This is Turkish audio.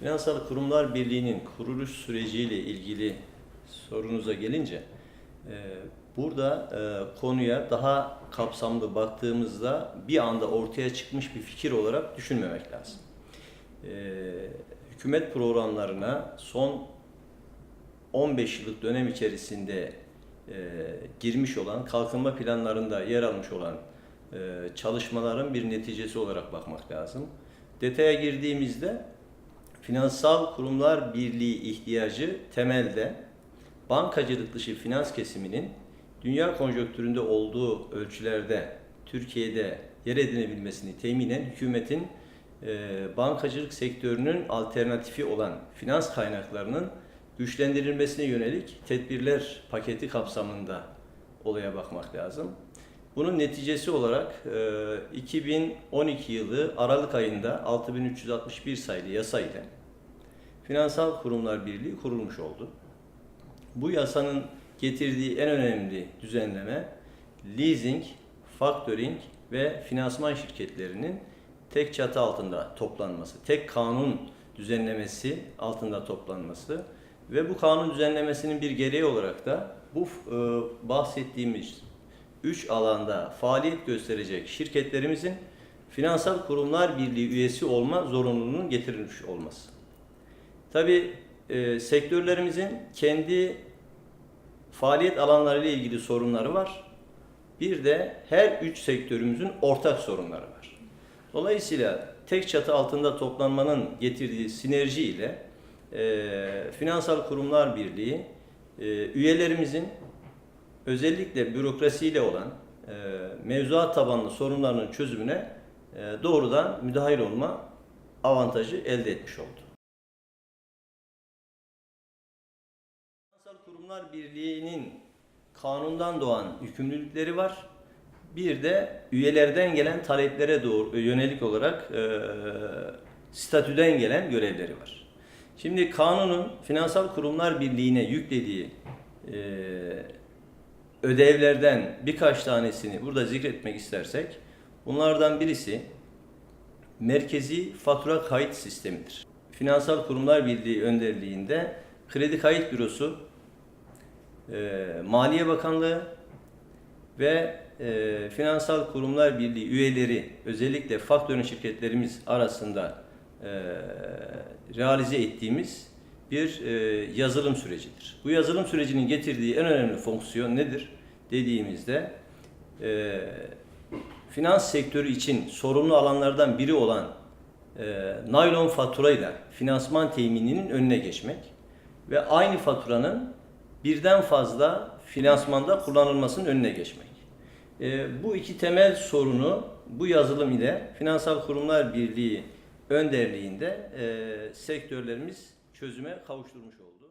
Finansal Kurumlar Birliği'nin kuruluş süreciyle ilgili sorunuza gelince e, burada e, konuya daha kapsamlı baktığımızda bir anda ortaya çıkmış bir fikir olarak düşünmemek lazım. E, hükümet programlarına son 15 yıllık dönem içerisinde girmiş olan, kalkınma planlarında yer almış olan çalışmaların bir neticesi olarak bakmak lazım. Detaya girdiğimizde Finansal Kurumlar Birliği ihtiyacı temelde bankacılık dışı finans kesiminin dünya konjonktüründe olduğu ölçülerde Türkiye'de yer edinebilmesini teminen hükümetin e, bankacılık sektörünün alternatifi olan finans kaynaklarının güçlendirilmesine yönelik tedbirler paketi kapsamında olaya bakmak lazım. Bunun neticesi olarak e, 2012 yılı Aralık ayında 6361 sayılı yasa ile Finansal Kurumlar Birliği kurulmuş oldu. Bu yasanın getirdiği en önemli düzenleme leasing, factoring ve finansman şirketlerinin tek çatı altında toplanması, tek kanun düzenlemesi altında toplanması ve bu kanun düzenlemesinin bir gereği olarak da bu e, bahsettiğimiz üç alanda faaliyet gösterecek şirketlerimizin Finansal Kurumlar Birliği üyesi olma zorunluluğunun getirilmiş olması. Tabi e, sektörlerimizin kendi faaliyet alanları ile ilgili sorunları var. Bir de her üç sektörümüzün ortak sorunları var. Dolayısıyla tek çatı altında toplanmanın getirdiği sinerji ile e, Finansal Kurumlar Birliği e, üyelerimizin özellikle bürokrasiyle olan e, mevzuat tabanlı sorunlarının çözümüne e, doğrudan müdahil olma avantajı elde etmiş oldu. Finansal Kurumlar Birliği'nin kanundan doğan yükümlülükleri var. Bir de üyelerden gelen taleplere doğru yönelik olarak e, statüden gelen görevleri var. Şimdi kanunun Finansal Kurumlar Birliği'ne yüklediği e, ödevlerden birkaç tanesini burada zikretmek istersek, bunlardan birisi merkezi fatura kayıt sistemidir. Finansal Kurumlar Birliği önderliğinde Kredi Kayıt Bürosu, e, Maliye Bakanlığı ve e, Finansal Kurumlar Birliği üyeleri özellikle faktörün şirketlerimiz arasında e, realize ettiğimiz bir e, yazılım sürecidir. Bu yazılım sürecinin getirdiği en önemli fonksiyon nedir dediğimizde e, finans sektörü için sorumlu alanlardan biri olan e, naylon faturayla finansman temininin önüne geçmek ve aynı faturanın birden fazla finansmanda kullanılmasının önüne geçmek. E, bu iki temel sorunu bu yazılım ile Finansal Kurumlar Birliği önderliğinde e, sektörlerimiz çözüme kavuşturmuş oldu.